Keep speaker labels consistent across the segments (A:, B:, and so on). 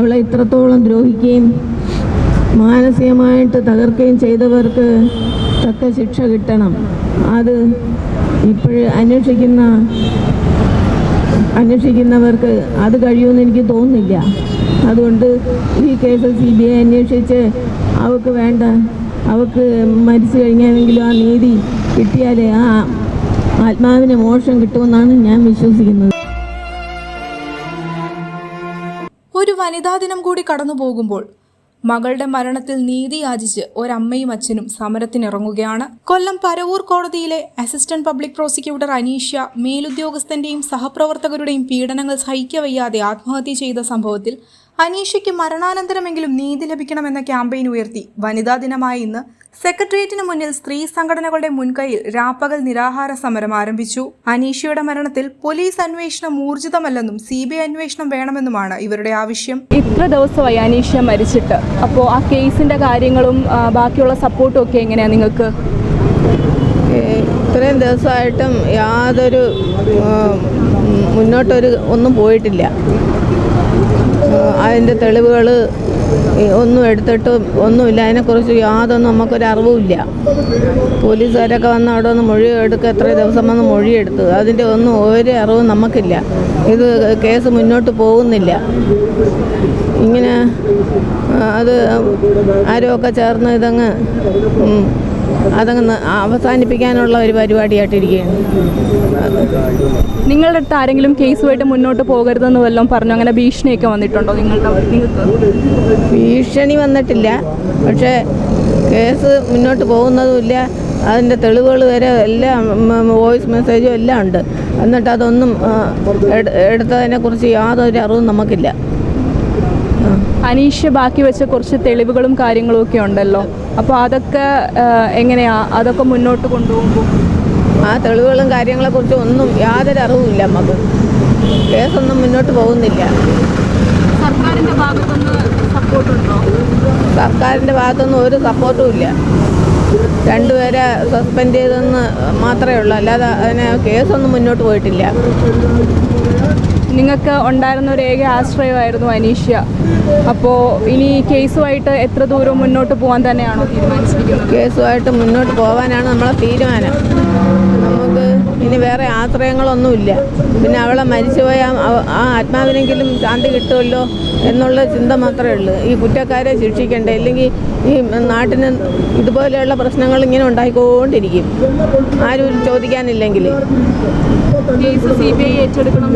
A: അവളെ ഇത്രത്തോളം ദ്രോഹിക്കുകയും മാനസികമായിട്ട് തകർക്കുകയും ചെയ്തവർക്ക് തക്ക ശിക്ഷ കിട്ടണം. അത് ഇപ്പോഴ് അന്വേഷിക്കുന്ന അന്വേഷിക്കുന്നവർക്ക് അത് കഴിയുമെന്ന് എനിക്ക് തോന്നുന്നില്ല. അതുകൊണ്ട് ഈ കേസ് സി ബി ഐ അന്വേഷിച്ച് അവൾക്ക് വേണ്ട അവൾക്ക് മരിച്ചു കഴിഞ്ഞാണെങ്കിലും ആ നീതി കിട്ടിയാലേ ആ ആത്മാവിന് മോക്ഷം കിട്ടുമെന്നാണ് ഞാൻ വിശ്വസിക്കുന്നത്.
B: വനിതാ ദിനം കൂടി കടന്നു പോകുമ്പോൾ മകളുടെ മരണത്തിൽ നീതി യാചിച്ച് ഒരമ്മയും അച്ഛനും സമരത്തിനിറങ്ങുകയാണ്. കൊല്ലം പരവൂർ കോടതിയിലെ അസിസ്റ്റന്റ് പബ്ലിക് പ്രോസിക്യൂട്ടർ അനീഷ്യ മേലുദ്യോഗസ്ഥന്റെയും സഹപ്രവർത്തകരുടെയും പീഡനങ്ങൾ സഹിക്കവയ്യാതെ ആത്മഹത്യ ചെയ്ത സംഭവത്തിൽ അനീഷയ്ക്ക് മരണാനന്തരമെങ്കിലും നീതി ലഭിക്കണമെന്ന ക്യാമ്പയിൻ ഉയർത്തി. വനിതാ ദിനമായ ഇന്ന് സെക്രട്ടേറിയറ്റിന് മുന്നിൽ സ്ത്രീ സംഘടനകളുടെ മുൻകൈയിൽ രാപ്പകൽ നിരാഹാര സമരം ആരംഭിച്ചു. അനീഷയുടെ മരണത്തിൽ പോലീസ് അന്വേഷണം ഊർജിതമല്ലെന്നും സി ബി ഐ അന്വേഷണം വേണമെന്നുമാണ് ഇവരുടെ ആവശ്യം.
C: ഇത്ര ദിവസമായി അനീഷ മരിച്ചിട്ട്. അപ്പോൾ ആ കേസിന്റെ കാര്യങ്ങളും ബാക്കിയുള്ള സപ്പോർട്ടും ഒക്കെ എങ്ങനെയാ നിങ്ങൾക്ക്?
A: ഇത്രയും ദിവസമായിട്ടും യാതൊരു മുന്നോട്ടൊരു ഒന്നും പോയിട്ടില്ല. അതിന്റെ തെളിവുകൾ ഒന്നും എടുത്തിട്ട് ഒന്നുമില്ല. അതിനെക്കുറിച്ച് യാതൊന്നും നമുക്കൊരു അറിവുമില്ല. പോലീസുകാരൊക്കെ വന്ന് അവിടെ ഒന്ന് മൊഴി എടുക്കുക എത്ര ദിവസം വന്ന് മൊഴിയെടുത്തു അതിന്റെ ഒന്നും ഒരു അറിവും നമുക്കില്ല. ഇത് കേസ് മുന്നോട്ട് പോകുന്നില്ല. ഇങ്ങനെ അത് അത് ഒക്കെ ചേർന്ന് ഇതങ്ങ് അതങ്ങ് അവസാനിപ്പിക്കാനുള്ള ഒരു പരിപാടിയായിട്ടിരിക്കുകയാണ്.
C: നിങ്ങളുടെ അടുത്ത് ആരെങ്കിലും കേസുമായിട്ട് മുന്നോട്ട് പോകരുതെന്ന് വല്ലതും പറഞ്ഞു? അങ്ങനെ ഭീഷണിയൊക്കെ വന്നിട്ടുണ്ടോ നിങ്ങളുടെ
A: ഭീഷണി വന്നിട്ടില്ല. പക്ഷേ കേസ് മുന്നോട്ട് പോകുന്നതുമില്ല. അതിന്റെ തെളിവുകൾ വരെ എല്ലാം വോയിസ് മെസ്സേജും എല്ലാം ഉണ്ട്. എന്നിട്ട് അതൊന്നും എടുത്തതിനെക്കുറിച്ച് യാതൊരു അറിവും നമുക്കില്ല.
C: അനീഷ ബാക്കി വെച്ച കുറച്ച് തെളിവുകളും കാര്യങ്ങളും ഒക്കെ ഉണ്ടല്ലോ. അപ്പോൾ അതൊക്കെ എങ്ങനെയാ? അതൊക്കെ മുന്നോട്ട് കൊണ്ടുപോകുമ്പോൾ
A: ആ തെളിവുകളും കാര്യങ്ങളെക്കുറിച്ചും ഒന്നും യാതൊരു അറിവുമില്ല നമുക്ക് കേസൊന്നും മുന്നോട്ട് പോകുന്നില്ല.
C: സർക്കാരിന്റെ ഭാഗത്തുനിന്ന് സപ്പോർട്ടുണ്ടോ
A: സർക്കാരിന്റെ ഭാഗത്തൊന്നും ഒരു സപ്പോർട്ടും ഇല്ല. രണ്ടുപേരെ സസ്പെൻഡ് ചെയ്തെന്ന് മാത്രമേ ഉള്ളൂ. അല്ലാതെ അതിന് കേസൊന്നും മുന്നോട്ട് പോയിട്ടില്ല.
C: നിങ്ങൾക്ക് ഉണ്ടായിരുന്ന ഒരു ഏക ആശ്രയമായിരുന്നു അനീഷ്യ. അപ്പോൾ ഇനി കേസുമായിട്ട് എത്ര ദൂരം മുന്നോട്ട് പോകാൻ തന്നെയാണോ തീരുമാനിച്ചിരിക്കുന്നത്?
A: കേസുമായിട്ട് മുന്നോട്ട് പോകാനാണ് നമ്മളെ തീരുമാനം. ഇനി വേറെ ആശ്രയങ്ങളൊന്നുമില്ല. പിന്നെ അവളെ മരിച്ചുപോയ ആ- ആ ആത്മാവിനെങ്കിലും ശാന്തി കിട്ടുമല്ലോ എന്നുള്ള ചിന്ത മാത്രമേ ഉള്ളൂ. ഈ കുറ്റക്കാരെ ശിക്ഷിക്കണ്ടേ? ഇല്ലെങ്കിൽ ഈ നാട്ടിന് ഇതുപോലെയുള്ള പ്രശ്നങ്ങൾ ഇങ്ങനെ ഉണ്ടായിക്കൊണ്ടിരിക്കും. ആരും ചോദിക്കാനില്ലെങ്കിൽ.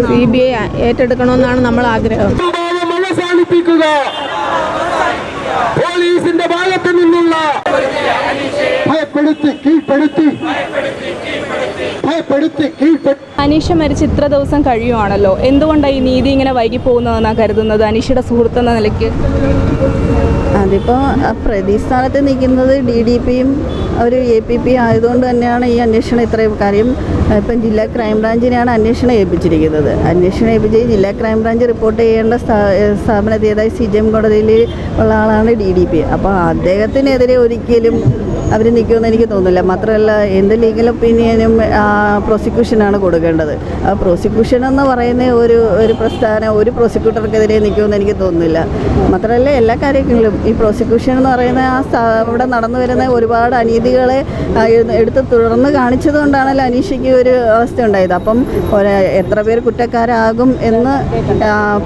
C: സി ബി ഐ
A: ഏറ്റെടുക്കണമെന്നാണ് നമ്മൾ ആഗ്രഹം.
D: പോലീസിന്റെ ഭാഗത്ത് നിന്നുള്ള ഭയപ്പെടുത്തി കീഴ്പ്പെടുത്തി. ഭയപ്പെടുത്തി
C: അനീഷ മരിച്ച് ഇത്ര ദിവസം കഴിയുവാണല്ലോ. എന്തുകൊണ്ടാണ് ഈ നീതി ഇങ്ങനെ വൈകി പോകുന്നതെന്നാണ് കരുതുന്നത് അനീഷയുടെ സുഹൃത്ത് എന്ന നിലയ്ക്ക്?
E: അതിപ്പോൾ പ്രതിസ്ഥാനത്ത് നിൽക്കുന്നത് ഡി ഡി പിയും ഒരു എ പി പി ആയതുകൊണ്ട് തന്നെയാണ് ഈ അന്വേഷണം ഇത്രയും കാര്യം ഇപ്പം ജില്ലാ ക്രൈംബ്രാഞ്ചിനെയാണ് അന്വേഷണം ഏൽപ്പിച്ചിരിക്കുന്നത്. അന്വേഷണം ഏൽപ്പിച്ച് ജില്ലാ ക്രൈംബ്രാഞ്ച് റിപ്പോർട്ട് ചെയ്യേണ്ട സ്ഥാ- ഏഹ് സ്ഥാപനത്തിൽ അതായത് സി ജി എം കോടതിയിൽ ഉള്ള ആളാണ് ഡി ഡി പി അപ്പോൾ അദ്ദേഹത്തിനെതിരെ ഒരിക്കലും അവർ നിൽക്കുമെന്ന് എനിക്ക് തോന്നുന്നില്ല. മാത്രമല്ല എന്ത് ലീഗൽ ഒപ്പീനിയനും പ്രോസിക്യൂഷനാണ് കൊടുക്കേണ്ടത്. ആ പ്രോസിക്യൂഷൻ എന്ന് പറയുന്ന ഒരു ഒരു പ്രസ്ഥാനം ഒരു പ്രോസിക്യൂട്ടർക്കെതിരെ നിൽക്കുമെന്ന് എനിക്ക് തോന്നുന്നില്ല. മാത്രമല്ല എല്ലാ കാര്യങ്ങളിലും ഈ പ്രോസിക്യൂഷൻ എന്ന് പറയുന്ന ആ അവിടെ നടന്നു വരുന്ന ഒരുപാട് അനീതികളെ എടുത്ത് തുടർന്ന് കാണിച്ചത് കൊണ്ടാണല്ലോ അനീഷയ്ക്ക് ഒരു അവസ്ഥ ഉണ്ടായത്. അപ്പം എത്ര പേർ കുറ്റക്കാരാകും എന്ന്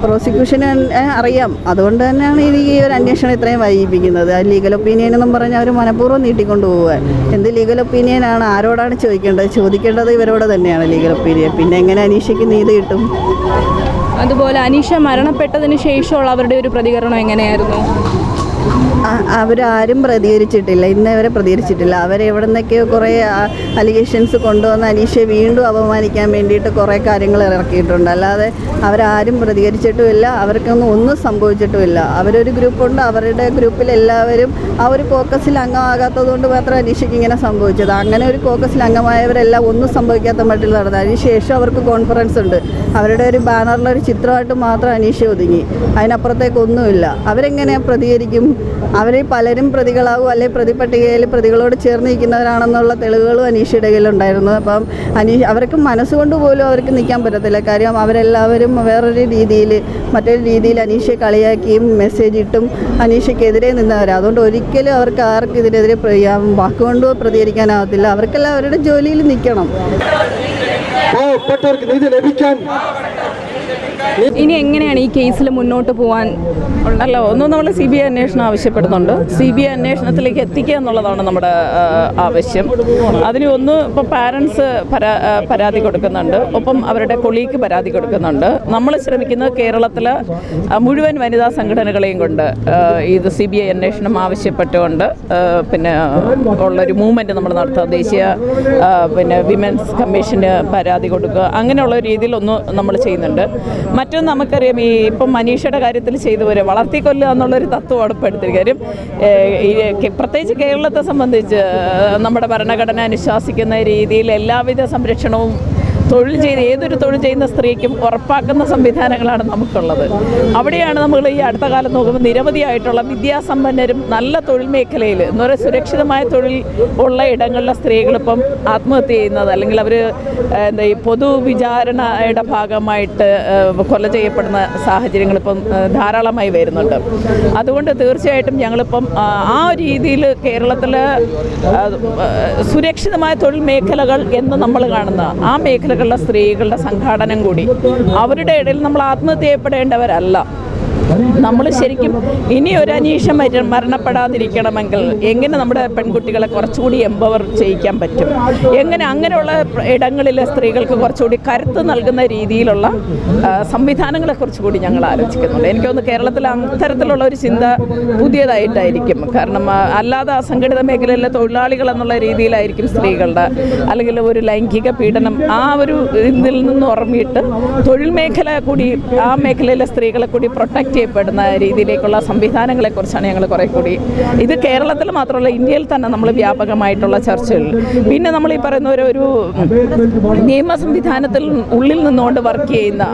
E: പ്രോസിക്യൂഷന് അറിയാം. അതുകൊണ്ട് തന്നെയാണ് ഈ ഒരു അന്വേഷണം ഇത്രയും വൈകിപ്പിക്കുന്നത്. ലീഗൽ ഒപ്പീനിയൻ എന്നും പറഞ്ഞ് അവർ മനഃപൂർവം നീട്ടിക്കൊണ്ടുപോകുക എന്ത് ലീഗൽ ഒപ്പീനിയനാണ് ആരോടാണ് ചോദിക്കേണ്ടത്? ചോദിക്കേണ്ടത് ഇവരോട് തന്നെയാണ് ലീഗൽ ഒപ്പീനിയൻ പിന്നെ എങ്ങനെ അനീഷയ്ക്ക് നീതി കിട്ടും?
C: അതുപോലെ അനീഷ മരണപ്പെട്ടതിന് ശേഷമുള്ള അവരുടെ ഒരു പ്രതികരണം എങ്ങനെയായിരുന്നു?
E: അവരാരും പ്രതികരിച്ചിട്ടില്ല. ഇന്നേ വരെ പ്രതികരിച്ചിട്ടില്ല. അവരെവിടെ നിന്നൊക്കെയോ കുറേ അലിഗേഷൻസ് കൊണ്ടുവന്ന അനീഷയെ വീണ്ടും അപമാനിക്കാൻ വേണ്ടിയിട്ട് കുറേ കാര്യങ്ങൾ ഇറക്കിയിട്ടുണ്ട്. അല്ലാതെ അവരാരും പ്രതികരിച്ചിട്ടുമില്ല. അവർക്കൊന്നും ഒന്നും സംഭവിച്ചിട്ടുമില്ല. അവരൊരു ഗ്രൂപ്പുണ്ട് അവരുടെ ഗ്രൂപ്പിൽ എല്ലാവരും ആ ഒരു കോക്കസിൽ അംഗമാകാത്തത് കൊണ്ട് മാത്രം അനീഷയ്ക്ക് ഇങ്ങനെ സംഭവിച്ചത്. അങ്ങനെ ഒരു കോക്കസിൽ അംഗമായവരെല്ലാം ഒന്നും സംഭവിക്കാത്ത മട്ടിൽ നടന്നത്. അതിനുശേഷം അവർക്ക് കോൺഫറൻസ് ഉണ്ട്. അവരുടെ ഒരു ബാനറിലൊരു ചിത്രമായിട്ട് മാത്രം അനീഷ ഒതുങ്ങി. അതിനപ്പുറത്തേക്ക് ഒന്നുമില്ല. അവരെങ്ങനെ പ്രതികരിക്കും? അവർ പലരും പ്രതികളാവും അല്ലെങ്കിൽ പ്രതിപട്ടികയിൽ പ്രതികളോട് ചേർന്ന് നിൽക്കുന്നവരാണെന്നുള്ള തെളിവുകളും അനീഷയുടെ കയ്യിലുണ്ടായിരുന്നു അപ്പം അനീഷ് അവർക്ക് മനസ്സുകൊണ്ട് പോലും അവർക്ക് നിൽക്കാൻ പറ്റത്തില്ല. കാര്യം അവരെല്ലാവരും വേറൊരു രീതിയിൽ മറ്റൊരു രീതിയിൽ അനീഷയെ കളിയാക്കിയും മെസ്സേജ് ഇട്ടും അനീഷയ്ക്കെതിരെ നിന്നവരാണ് അതുകൊണ്ട് ഒരിക്കലും അവർക്ക് ആർക്കും ഇതിനെതിരെ വാക്കുകൊണ്ട് പ്രതികരിക്കാനാവത്തില്ല. അവർക്കെല്ലാം അവരുടെ ജോലിയിൽ നിൽക്കണം.
D: പാവപ്പെട്ടവർക്ക് നീതി ലഭിക്കാൻ
C: ഇനി എങ്ങനെയാണ് ഈ കേസിൽ മുന്നോട്ട് പോകാൻ
F: അല്ല ഒന്ന് നമ്മൾ സി ബി ഐ അന്വേഷണം ആവശ്യപ്പെടുന്നുണ്ട്. സി ബി ഐ അന്വേഷണത്തിലേക്ക് എത്തിക്കുക എന്നുള്ളതാണ് നമ്മുടെ ആവശ്യം. അതിന് ഒന്ന് ഇപ്പോൾ പാരൻസ് പരാ പരാതി കൊടുക്കുന്നുണ്ട്. ഒപ്പം അവരുടെ കൊളീക്ക് പരാതി കൊടുക്കുന്നുണ്ട്. നമ്മൾ ശ്രമിക്കുന്നത് കേരളത്തിൽ മുഴുവൻ വനിതാ സംഘടനകളെയും കൊണ്ട് ഇത് സി ബി ഐ അന്വേഷണം ആവശ്യപ്പെട്ടുകൊണ്ട് പിന്നെ ഉള്ളൊരു മൂവ്മെന്റ് നമ്മൾ നടത്തുക. ദേശീയ പിന്നെ വിമൻസ് കമ്മീഷന് പരാതി കൊടുക്കുക. അങ്ങനെയുള്ള രീതിയിലൊന്ന് നമ്മൾ ചെയ്യുന്നുണ്ട്. മറ്റൊന്ന് നമുക്കറിയാം ഈ ഇപ്പം മനീഷയുടെ കാര്യത്തിൽ ചെയ്തു വരും വളർത്തിക്കൊല്ലുക എന്നുള്ളൊരു തത്വമാണ് ഇപ്പോൾ ഈ പ്രത്യേകിച്ച് കേരളത്തെ സംബന്ധിച്ച് നമ്മുടെ ഭരണഘടന അനുശാസിക്കുന്ന രീതിയിൽ എല്ലാവിധ സംരക്ഷണവും തൊഴിൽ ചെയ്ത് ഏതൊരു തൊഴിൽ ചെയ്യുന്ന സ്ത്രീക്കും ഉറപ്പാക്കുന്ന സംവിധാനങ്ങളാണ് നമുക്കുള്ളത്. അവിടെയാണ് നമ്മൾ ഈ അടുത്ത കാലം നോക്കുമ്പോൾ നിരവധിയായിട്ടുള്ള വിദ്യാസമ്പന്നരും നല്ല തൊഴിൽ മേഖലയിൽ എന്ന് പറയുക സുരക്ഷിതമായ തൊഴിൽ ഉള്ള ഇടങ്ങളിലെ സ്ത്രീകളിപ്പം ആത്മഹത്യ ചെയ്യുന്നത് അല്ലെങ്കിൽ അവർ എന്താ ഈ പൊതുവിചാരണയുടെ ഭാഗമായിട്ട് കൊല ചെയ്യപ്പെടുന്ന സാഹചര്യങ്ങൾ ഇപ്പം ധാരാളമായി വരുന്നുണ്ട്. അതുകൊണ്ട് തീർച്ചയായിട്ടും ഞങ്ങളിപ്പം ആ, രീതിയിൽ കേരളത്തിൽ സുരക്ഷിതമായ തൊഴിൽ മേഖലകൾ എന്ന് നമ്മൾ കാണുന്ന ആ മേഖലകളിലെ സ്ത്രീകളുടെ സംഘാടനം കൂടി. അവരുടെ ഇടയിൽ നമ്മൾ ആത്മഹത്യ ചെയ്യപ്പെടേണ്ടവരല്ല നമ്മൾ ശരിക്കും ഇനി ഒരു അനീഷം മര- മരണപ്പെടാതിരിക്കണമെങ്കിൽ എങ്ങനെ നമ്മുടെ പെൺകുട്ടികളെ കുറച്ചുകൂടി എംപവർ ചെയ്യിക്കാൻ പറ്റും? എങ്ങനെ അങ്ങനെയുള്ള ഇടങ്ങളിൽ സ്ത്രീകൾക്ക് കുറച്ചുകൂടി കരുത്ത് നൽകുന്ന രീതിയിലുള്ള സംവിധാനങ്ങളെ കുറിച്ചുകൂടി ഞങ്ങൾ ആലോചിക്കുന്നുണ്ട്. എനിക്ക് തോന്നുന്നു കേരളത്തിൽ അത്തരത്തിലുള്ള ഒരു ചിന്ത പുതിയതായിട്ടായിരിക്കും. കാരണം അല്ലാതെ അസംഘടിത മേഖലയിലെ തൊഴിലാളികൾ എന്നുള്ള രീതിയിലായിരിക്കും സ്ത്രീകളുടെ അല്ലെങ്കിൽ ഒരു ലൈംഗിക പീഡനം ആ ഒരു ഇതിൽ നിന്ന് ഉറമിയിട്ട് തൊഴിൽ മേഖല കൂടി ആ മേഖലയിലെ സ്ത്രീകളെ കൂടി പ്രൊട്ടക്റ്റ് ചെയ്യപ്പെടുന്ന രീതിയിലേക്കുള്ള സംവിധാനങ്ങളെക്കുറിച്ചാണ് ഞങ്ങൾ കുറേ കൂടി. ഇത് കേരളത്തിൽ മാത്രമല്ല ഇന്ത്യയിൽ തന്നെ നമ്മൾ വ്യാപകമായിട്ടുള്ള ചർച്ചകൾ. പിന്നെ നമ്മൾ ഈ പറയുന്ന ഒരു നിയമ സംവിധാനത്തിൽ ഉള്ളിൽ നിന്നുകൊണ്ട് വർക്ക് ചെയ്യുന്ന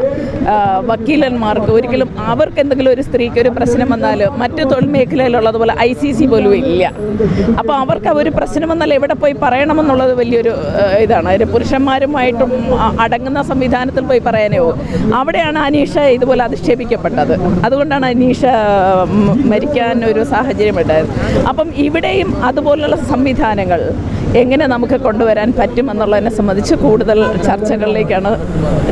F: വക്കീലന്മാർക്ക് ഒരിക്കലും അവർക്ക് എന്തെങ്കിലും ഒരു സ്ത്രീക്ക് ഒരു പ്രശ്നം വന്നാൽ മറ്റ് തൊഴിൽ മേഖലയിലുള്ളതുപോലെ ഐ സി സി പോലും ഇല്ല. അപ്പോൾ അവർക്ക് ഒരു പ്രശ്നം വന്നാൽ എവിടെ പോയി പറയണമെന്നുള്ളത് വലിയൊരു ഇതാണ്. ഒരു പുരുഷന്മാരുമായിട്ടും അടങ്ങുന്ന സംവിധാനത്തിൽ പോയി പറയാനേ അവിടെയാണ് അനീഷ ഇതുപോലെ അധിക്ഷേപിക്കപ്പെട്ടത്. അതുകൊണ്ടാണ് അനീഷ മരിക്കാൻ ഒരു സാഹചര്യം ഉണ്ടായത്. അപ്പം ഇവിടെയും അതുപോലുള്ള സംവിധാനങ്ങൾ എങ്ങനെ നമുക്ക് കൊണ്ടുവരാൻ പറ്റും എന്നുള്ളതിനെ സംബന്ധിച്ച് കൂടുതൽ ചർച്ചകളിലേക്കാണ്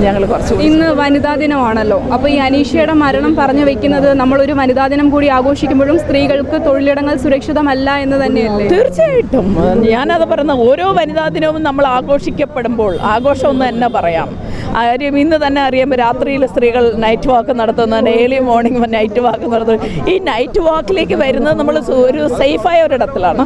F: ഞങ്ങൾ കുറച്ച്
C: ഇന്ന് വനിതാ ദിനമാണല്ലോ. അപ്പോൾ ഈ അനീഷയുടെ മരണം പറഞ്ഞു വെക്കുന്നത് നമ്മളൊരു വനിതാ ദിനം കൂടി ആഘോഷിക്കുമ്പോഴും സ്ത്രീകൾക്ക് തൊഴിലിടങ്ങൾ സുരക്ഷിതമല്ല എന്ന് തന്നെയല്ലേ?
F: തീർച്ചയായിട്ടും. ഞാനത് പറയുന്ന ഓരോ വനിതാ ദിനവും നമ്മൾ ആഘോഷിക്കപ്പെടുമ്പോൾ ആഘോഷം ഒന്ന് തന്നെ പറയാം. കാര്യം ഇന്ന് തന്നെ അറിയുമ്പോൾ രാത്രിയിൽ സ്ത്രീകൾ നൈറ്റ് വാക്ക് നടത്തുന്നത് ഏർലി മോർണിംഗ് നൈറ്റ് വാക്ക് നടത്തുന്നത് ഈ നൈറ്റ് വാക്കിലേക്ക് വരുന്നത് നമ്മൾ ഒരു സേഫായ ഒരിടത്തിലാണ്.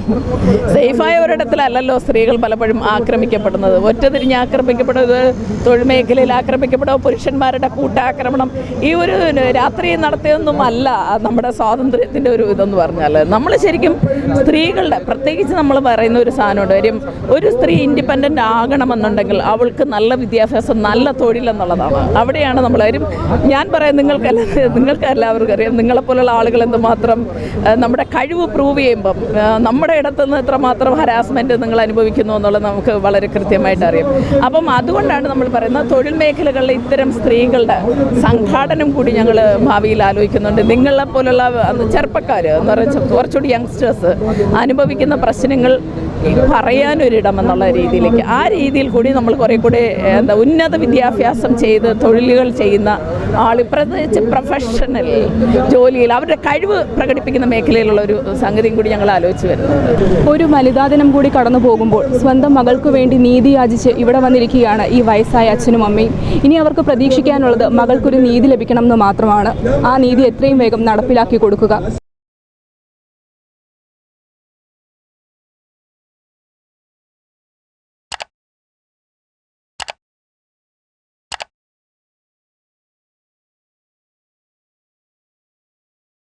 F: സേഫായ ഒരിടത്തിലല്ലല്ലോ സ്ത്രീകൾ പലപ്പോഴും ആക്രമിക്കപ്പെടുന്നത്. ഒറ്റതിരിഞ്ഞ് ആക്രമിക്കപ്പെടുന്നത് തൊഴിൽ മേഖലയിൽ ആക്രമിക്കപ്പെടുക പുരുഷന്മാരുടെ കൂട്ടാക്രമണം. ഈ ഒരു രാത്രി നടത്തിയൊന്നും അല്ല നമ്മുടെ സ്വാതന്ത്ര്യത്തിന്റെ ഒരു ഇതെന്ന് പറഞ്ഞാൽ. നമ്മൾ ശരിക്കും സ്ത്രീകളുടെ പ്രത്യേകിച്ച് നമ്മൾ പറയുന്ന ഒരു സാധനമുണ്ട്. കാര്യം ഒരു സ്ത്രീ ഇൻഡിപെൻഡന്റ് ആകണമെന്നുണ്ടെങ്കിൽ അവൾക്ക് നല്ല വിദ്യാഭ്യാസം നല്ല തൊഴിൽ എന്നുള്ളതാണ് അവിടെയാണ് നമ്മളാരും ഞാൻ പറയാം നിങ്ങൾക്കല്ല നിങ്ങൾക്ക് എല്ലാവർക്കും അറിയാം നിങ്ങളെപ്പോലുള്ള ആളുകൾ എന്തുമാത്രം നമ്മുടെ കഴിവ് പ്രൂവ് ചെയ്യുമ്പം നമ്മുടെ നമ്മുടെ ഇടത്തുനിന്ന് എത്രമാത്രം ഹരാസ്മെന്റ് നിങ്ങൾ അനുഭവിക്കുന്നു എന്നുള്ളത് നമുക്ക് വളരെ കൃത്യമായിട്ട് അറിയാം. അപ്പം അതുകൊണ്ടാണ് നമ്മൾ പറയുന്നത് തൊഴിൽ മേഖലകളിലെ ഇത്തരം സ്ത്രീകളുടെ സംഘാടനം കൂടി ഞങ്ങൾ ഭാവിയിൽ ആലോചിക്കുന്നുണ്ട്. നിങ്ങളെ പോലുള്ള ചെറുപ്പക്കാർ എന്ന് പറഞ്ഞാൽ കുറച്ചുകൂടി യങ്സ്റ്റേഴ്സ് അനുഭവിക്കുന്ന പ്രശ്നങ്ങൾ ഈ പറയാനൊരിടം എന്നുള്ള രീതിയിലേക്ക്. ആ രീതിയിൽ കൂടി നമ്മൾ കുറേ കൂടി എന്താ ഉന്നത വിദ്യാഭ്യാസം ചെയ്ത് തൊഴിലുകൾ ചെയ്യുന്ന ആൾ പ്രത്യേകിച്ച് പ്രൊഫഷണൽ ജോലിയിൽ അവരുടെ കഴിവ് പ്രകടിപ്പിക്കുന്ന മേഖലയിലുള്ള ഒരു സംഗതിയും കൂടി ഞങ്ങൾ ആലോചിച്ച് വരുന്നത്
C: ഒരു വനിതാ ദിനം കൂടി കടന്നു പോകുമ്പോൾ സ്വന്തം മകൾക്ക് വേണ്ടി നീതി യാചിച്ച് ഇവിടെ വന്നിരിക്കുകയാണ് ഈ വയസ്സായ അച്ഛനും അമ്മയും. ഇനി അവർക്ക് പ്രതീക്ഷിക്കാനുള്ളത് മകൾക്കൊരു നീതി ലഭിക്കണം എന്ന് മാത്രമാണ്. ആ നീതി എത്രയും വേഗം നടപ്പിലാക്കി കൊടുക്കുക.